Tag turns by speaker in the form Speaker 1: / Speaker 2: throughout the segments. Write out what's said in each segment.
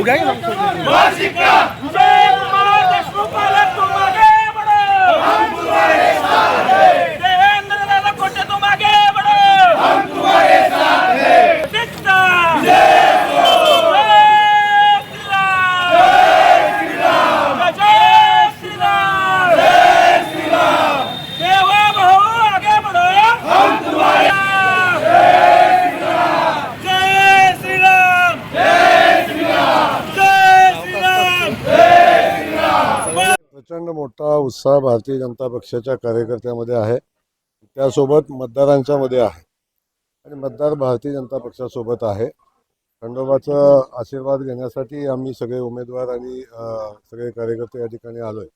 Speaker 1: Bu gang
Speaker 2: प्रचंड मोठा उत्साह भारतीय जनता पक्षाच्या कार्यकर्त्यामध्ये आहे. त्यासोबत मतदारांच्या मध्ये आहे. आणि मतदार भारतीय जनता पक्षासोबत आहे. खंडोबाचा आशीर्वाद घेण्यासाठी आम्ही सगळे उमेदवार आणि सगळे कार्यकर्ते या ठिकाणी आलो आहे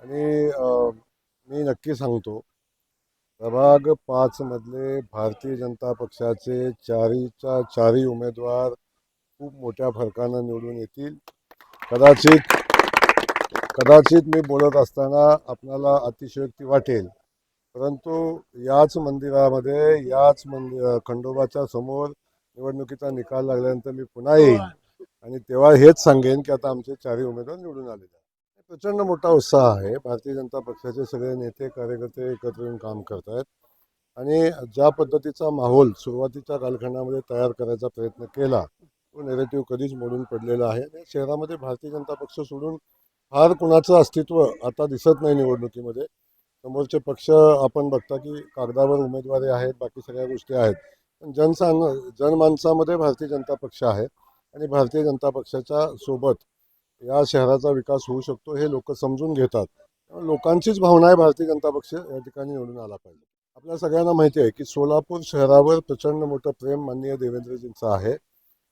Speaker 2: आणि मी नक्की सांगतो प्रभाग पाचमधले भारतीय जनता पक्षाचे चारीच्या चारही उमेदवार खूप मोठ्या फरकानं निवडून येतील. कदाचित कदाचित मी बोलत असताना आपणाला अतिशयोक्ती वाटेल. परंतु याच मंदिरामध्ये याच मंदिर खंडोबाच्या समोर निवडणुकीचा निकाल लागल्यानंतर मी पुन्हा येईन. आणि तेव्हा हेच सांगेन की आता आमचे चारही उमेदवार निवडून आलेले आहेत. प्रचंड मोठा उत्साह आहे. भारतीय जनता पक्षाचे सगळे नेते कार्यकर्ते एकत्र येऊन काम करत आहेत आणि ज्या पद्धतीचा माहोल सुरुवातीच्या कालखंडामध्ये तयार करायचा प्रयत्न केला तो नेरेटिव्ह कधीच मोडून पडलेला आहे. आणि शहरामध्ये भारतीय जनता पक्ष सोडून फार कुणाचं अस्तित्व आता दिसत नाही निवडणुकीमध्ये. समोरचे पक्ष आपण बघता की कागदावर उमेदवारी आहेत बाकी सगळ्या गोष्टी आहेत. पण जनसांग जनमानसामध्ये भारतीय जनता पक्ष आहे आणि भारतीय जनता पक्षाच्या सोबत या शहराचा विकास होऊ शकतो हे लोक समजून घेतात. लोकांचीच भावना आहे भारतीय जनता पक्ष या ठिकाणी निवडून आला पाहिजे. आपल्या सगळ्यांना माहिती आहे की सोलापूर शहरावर प्रचंड मोठं प्रेम माननीय देवेंद्रजींचं आहे.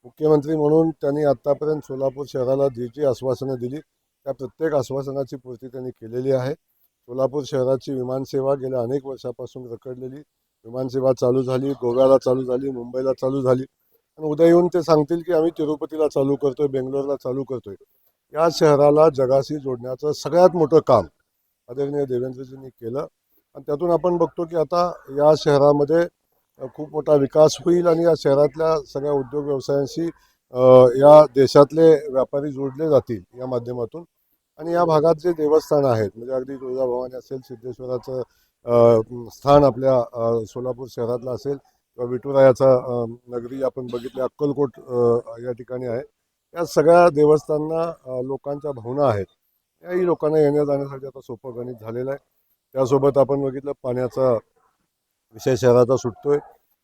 Speaker 2: मुख्यमंत्री म्हणून त्यांनी आत्तापर्यंत सोलापूर शहराला जी जी आश्वासनं दिली. त्या प्रत्येक आश्वासनाची पूर्ती त्यांनी केलेली आहे. सोलापूर शहराची विमानसेवा गेल्या अनेक वर्षापासून रखडलेली. विमानसेवा चालू झाली गोव्याला चालू झाली मुंबईला चालू झाली. आणि उद्या येऊन ते सांगतील की आम्ही तिरुपतीला चालू करतोय बेंगलोरला चालू करतोय. या शहराला जगाशी जोडण्याचं सगळ्यात मोठं काम आदरणीय देवेंद्रजींनी केलं. आणि त्यातून आपण बघतो की आता या शहरामध्ये खूप मोठा विकास होईल आणि या शहरातल्या सगळ्या उद्योग व्यवसायांशी या देशातले व्यापारी जोडले जातील या माध्यमातून. आणि या भागात जे देवस्थान आहेत म्हणजे अगदी तुळजाभवानी असेल सिद्धेश्वराचं स्थान आपल्या सोलापूर शहरातलं असेल किंवा विठुरायाचा नगरी आपण बघितली अक्कलकोट या ठिकाणी आहे. या सगळ्या देवस्थानांना लोकांच्या भावना आहेत. याही लोकांना येण्या जाण्यासाठी आता सोपं गणित झालेलं आहे. त्यासोबत आपण बघितलं पाण्याचा विषय शहराचा सुटतोय.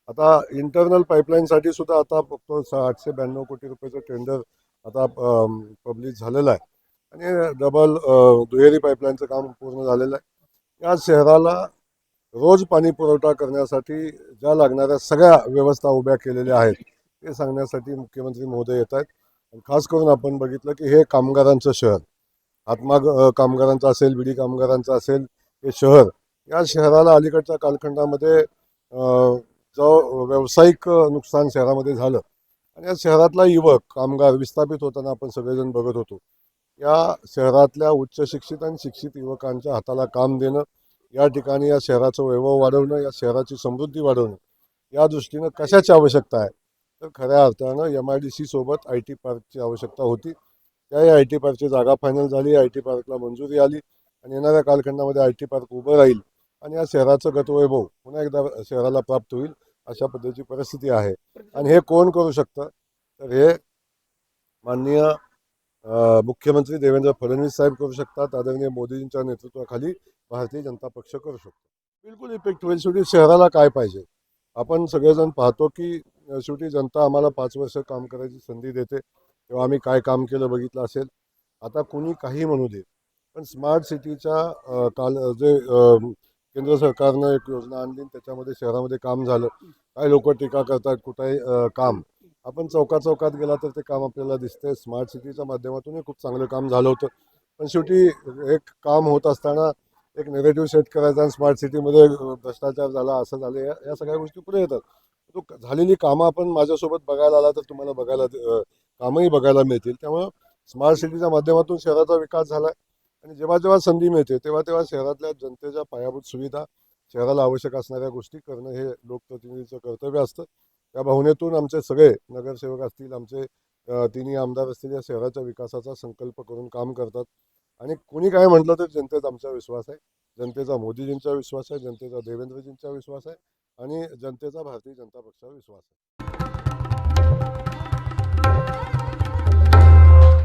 Speaker 2: आता इंटरनल पाईपलाईनसाठी सुद्धा आता फक्त आठशे ब्याण्णव कोटी रुपयाचं टेंडर आता पब्लिश झालेलं आहे. आणि डबल दुहेरी पाईपलाईनचं काम पूर्ण झालेलं आहे. या शहराला रोज पाणी पुरवठा करण्यासाठी ज्या लागणाऱ्या सगळ्या व्यवस्था उभ्या केलेल्या आहेत ते सांगण्यासाठी मुख्यमंत्री महोदय येत आहेत. आणि खास करून आपण बघितलं की हे कामगारांचं शहर हातमाग कामगारांचं असेल विडी कामगारांचं असेल हे शहर या शहराला अलीकडच्या कालखंडामध्ये जो व्यावसायिक नुकसान शहरामध्ये झालं. आणि या शहरातला युवक कामगार विस्थापित होताना आपण सगळेजण बघत होतो. या शहरातल्या उच्च शिक्षित आणि शिक्षित युवकांच्या हाताला काम देणं या ठिकाणी या शहराचं वैभव वाढवणं या शहराची समृद्धी वाढवणं या दृष्टीनं कशाची आवश्यकता आहे? तर खऱ्या अर्थानं एम आय डी सी सोबत आय टी पार्कची आवश्यकता होती. त्याही आय टी पार्कची जागा फायनल झाली आय टी पार्कला मंजुरी आली आणि येणाऱ्या कालखंडामध्ये आय टी पार्क उभं राहील आणि या शहराचं गतवैभव पुन्हा एकदा शहराला प्राप्त होईल अशा पद्धतीची परिस्थिती आहे. आणि हे कोण करू शकतं? तर हे माननीय मुख्यमंत्री देवेंद्र फडणवीस साहेब करू शकतात. आदरणीय मोदींच्या नेतृत्वाखाली भारतीय जनता पक्ष करू शकतो. बिलकुल इफेक्ट होईल. शेवटी शहराला काय पाहिजे? आपण सगळेजण पाहतो की शेवटी जनता आम्हाला पाच वर्ष काम करायची संधी देते. तेव्हा आम्ही काय काम केलं बघितलं असेल. आता कोणी काही म्हणू दे. पण स्मार्ट सिटीच्या काल जे केंद्र सरकारनं एक योजना आणली त्याच्यामध्ये शहरामध्ये काम झालं. काही लोक टीका करतात? कुठे काम. आपण चौका चौकात गेला तर ते काम आपल्याला दिसतंय. स्मार्ट सिटीच्या माध्यमातूनही खूप चांगलं काम झालं होतं. पण शेवटी एक काम होत असताना एक नेगेटिव्ह सेट करायचा आणि स्मार्ट सिटीमध्ये भ्रष्टाचार झाला असं झालं या या सगळ्या गोष्टी पुढे येतात. तो झालेली कामं आपण माझ्यासोबत बघायला आला तर तुम्हाला बघायला कामंही कामही बघायला मिळतील. त्यामुळं स्मार्ट सिटीच्या माध्यमातून शहराचा विकास झाला आणि जेव्हा जेव्हा संधी मिळते तेव्हा तेव्हा शहरातल्या जनतेच्या पायाभूत सुविधा शहराला आवश्यक असणाऱ्या गोष्टी करणं हे लोकप्रतिनिधीचं कर्तव्य असतं. त्या भावनेतून आमचे सगळे नगरसेवक असतील आमचे तिन्ही आमदार असतील या शहराच्या विकासाचा संकल्प करून काम करतात. आणि कोणी काय म्हटलं तर जनतेचा आमचा विश्वास आहे. जनतेचा मोदीजींचा विश्वास आहे जनतेचा देवेंद्रजींचा विश्वास आहे आणि जनतेचा भारतीय जनता पक्षावर विश्वास आहे.